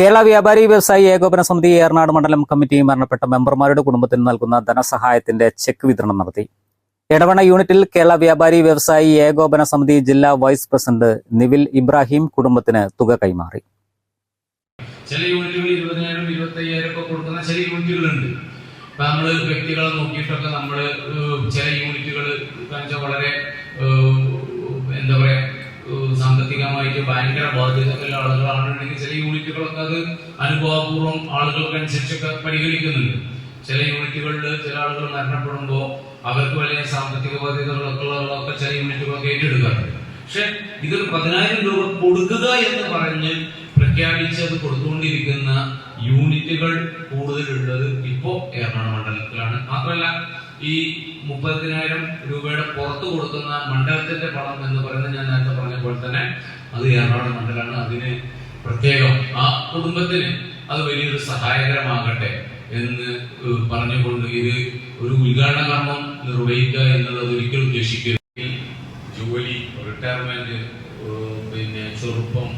Kerala Vyapari Vyavasayi Ekopana സമിതി ഏറനാട് മണ്ഡലം committee മരണപ്പെട്ട മെമ്പർമാരുടെ കുടുംബത്തിന് നൽകുന്ന ധനസഹായത്തിന്റെ ചെക്ക് വിതരണം നടത്തി. എടവണ യൂണിറ്റിൽ കേരള വ്യാപാരി വ്യവസായി ഏകോപന സമിതി ജില്ലാ വൈസ് പ്രസിഡന്റ് നിവിൽ ഇബ്രാഹിം കുടുംബത്തിന് തുക കൈമാറി. ചില യൂണിറ്റുകൾ ഇരുപതിനായിരം ഇരുപത്തയ്യായിരം ഒക്കെ കൊടുക്കുന്ന ചില യൂണിറ്റുകളുണ്ട്. ഇപ്പൊ നമ്മൾ വ്യക്തികളെ നോക്കിയിട്ടൊക്കെ നമ്മൾ ചില യൂണിറ്റുകൾ വളരെ എന്താ പറയാ ഭയങ്കര ബാധ്യതയുള്ള ആളുകളാണെന്നുണ്ടെങ്കിൽ ചില യൂണിറ്റുകളൊക്കെ അത് അനുഭവപൂർവം ആളുകൾക്കനുസരിച്ചൊക്കെ പരിഗണിക്കുന്നുണ്ട്. ചില യൂണിറ്റുകളിൽ ചില ആളുകൾ മരണപ്പെടുമ്പോൾ അവർക്ക് വലിയ സാമ്പത്തിക ബാധ്യതകളൊക്കെ ചില യൂണിറ്റുകളൊക്കെ ഏറ്റെടുക്കാറുണ്ട്. പക്ഷെ ഇതൊരു പതിനായിരം രൂപ കൊടുക്കുക എന്ന് പറഞ്ഞ് പ്രഖ്യാപിച്ച് അത് കൊടുത്തുകൊണ്ടിരിക്കുന്ന യൂണിറ്റുകൾ കൂടുതലുള്ളത് ഇപ്പോ എറണാകുളം മണ്ഡലത്തിലാണ്. മാത്രമല്ല ഈ മുപ്പതിനായിരം രൂപയുടെ പുറത്ത് കൊടുക്കുന്ന മണ്ഡലത്തിന്റെ പണം എന്ന് പറയുന്നത് ഞാൻ നേരത്തെ പറഞ്ഞ പോലെ തന്നെ അത് എറണാകുളം മണ്ഡലമാണ്. അതിന് പ്രത്യേകം ആ കുടുംബത്തിന് അത് വലിയൊരു സഹായകരമാകട്ടെ എന്ന് പറഞ്ഞുകൊണ്ട് ഇത് ഒരു ഉദ്ഘാടന കർമ്മം നിർവഹിക്കുക എന്നുള്ളത് ഒരിക്കലും ഉദ്ദേശിക്കരുത് ജോലി റിട്ടയർമെന്റ് പിന്നെ ചെറുപ്പം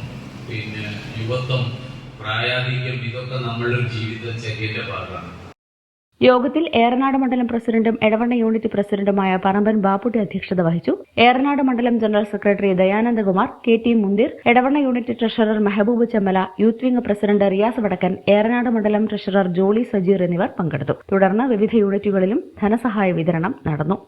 പിന്നെ യുവത്വം പ്രായാധിക്യം ഇതൊക്കെ നമ്മളുടെ ജീവിത ചര്യന്റെ ഭാഗമാണ്. യോഗത്തിൽ ഏറനാട് മണ്ഡലം പ്രസിഡന്റും എടവണ്ണ യൂണിറ്റ് പ്രസിഡന്റുമായ പറമ്പൻ ബാപ്പുട്ടി അധ്യക്ഷത വഹിച്ചു. ഏറനാട് മണ്ഡലം general secretary Dayanandakumar K T Munthir Edavanna unit treasurer Mehaboob Chemmala youth wing president Riyas Vadakkan Eranad മണ്ഡലം ട്രഷറർ ജോളി സജീർ എന്നിവർ പങ്കെടുത്തു. തുടർന്ന് വിവിധ യൂണിറ്റുകളിലും ധനസഹായ വിതരണം നടന്നു.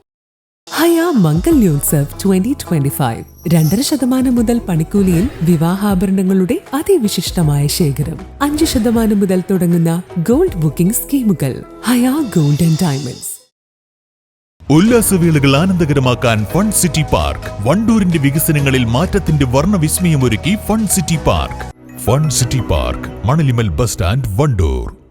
Haya Mangalyotsav twenty twenty five രണ്ടര ശതമാനം മുതൽ പണിക്കൂലിയിൽ വിവാഹാഭരണങ്ങളുടെ അതിവിശിഷ്ടമായ ശേഖരം. അഞ്ച് ശതമാനം മുതൽ തുടങ്ങുന്ന ഗോൾഡ് ബുക്കിംഗ് സ്കീമുകൾ. Haya gold and diamonds. ഉല്ലാസവേളകൾ ആനന്ദകരമാക്കാൻ ഫൺ സിറ്റി പാർക്ക്. വണ്ടൂരിന്റെ വികസനങ്ങളിൽ മാറ്റത്തിന്റെ വർണവിസ്മയമൊരുക്കി fun city park. Fun city park Manalimal bus stand Wandoor.